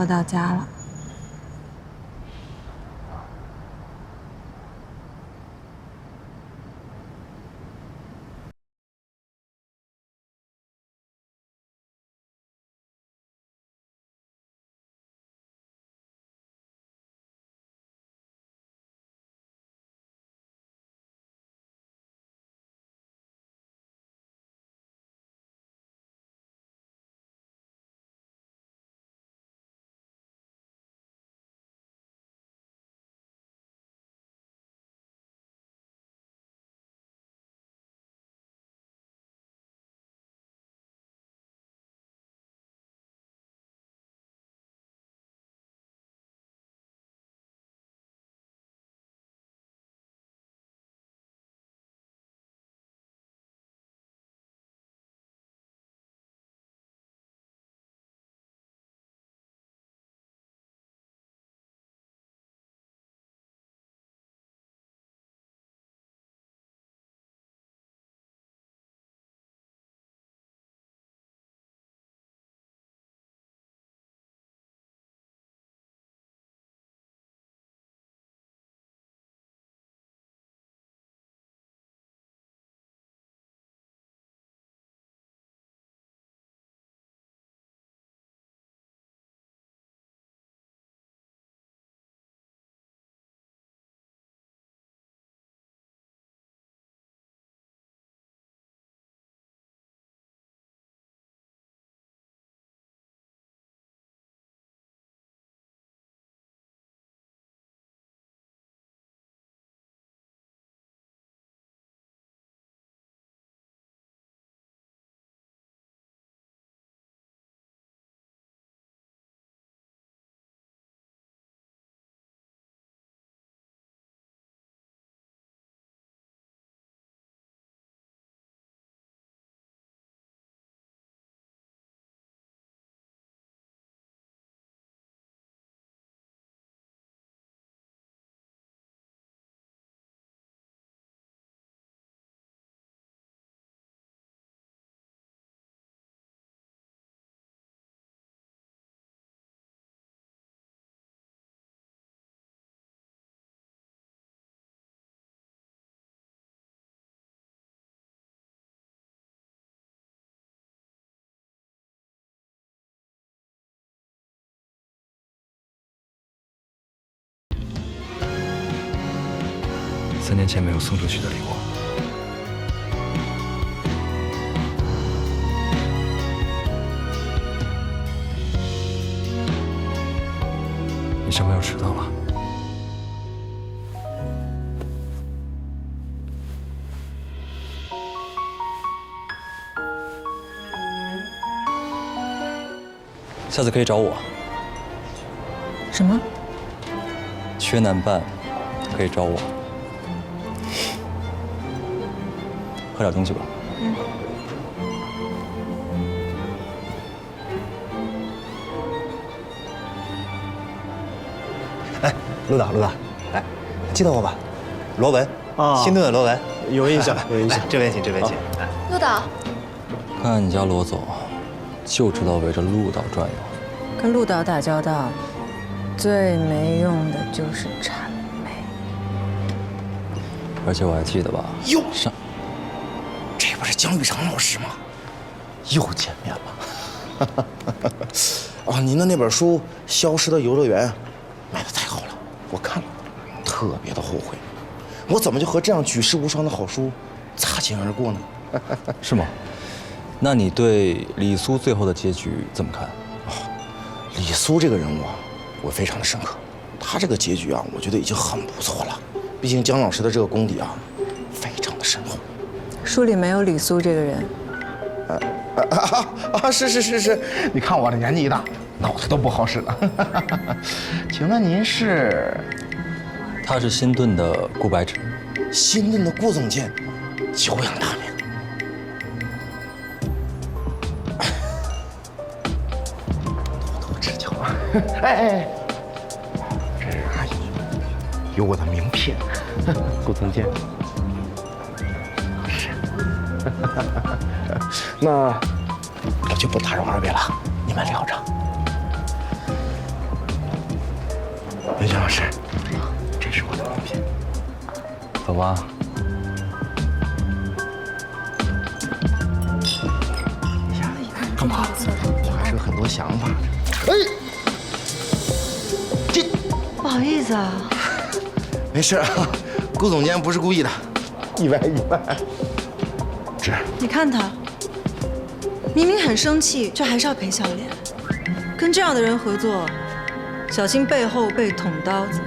我到家了。三年前没有送出去的礼物，你小朋友迟到了。下次可以找我，什么？缺男伴可以找我。喝点东西吧。嗯。哎，陆导，陆导，来，记得我吧？罗文，啊，新顿的罗文，有印象，有印象。这边请，这边请。陆导，看你家罗总，就知道围着陆导转悠。跟陆导打交道，最没用的就是谄媚。而且我还记得吧？哟，上。不是姜玉成老师吗？又见面了。啊，您的那本书《消失的游乐园》卖的太好了，我看了，特别的后悔，我怎么就和这样举世无双的好书擦肩而过呢？是吗？那你对李苏最后的结局怎么看？李苏这个人物啊，我非常的深刻。他这个结局啊，我觉得已经很不错了。毕竟姜老师的这个功底啊。书里没有李苏这个人。啊啊啊！是是是是，你看我这年纪一大，脑子都不好使了。请问您是？他是新顿的顾白芷。新顿的顾总监，久仰大名。多多指教啊！哎哎，这是阿姨，有我的名片，顾总监。那我就不打扰二位了，你们聊着。袁军老师，这是我的名片。走吧。干嘛？我还是有很多想法。哎，这不好意思啊，没事啊，顾总监不是故意的，意外意外。你看他，明明很生气，却还是要陪笑脸。跟这样的人合作，小心背后被捅刀子。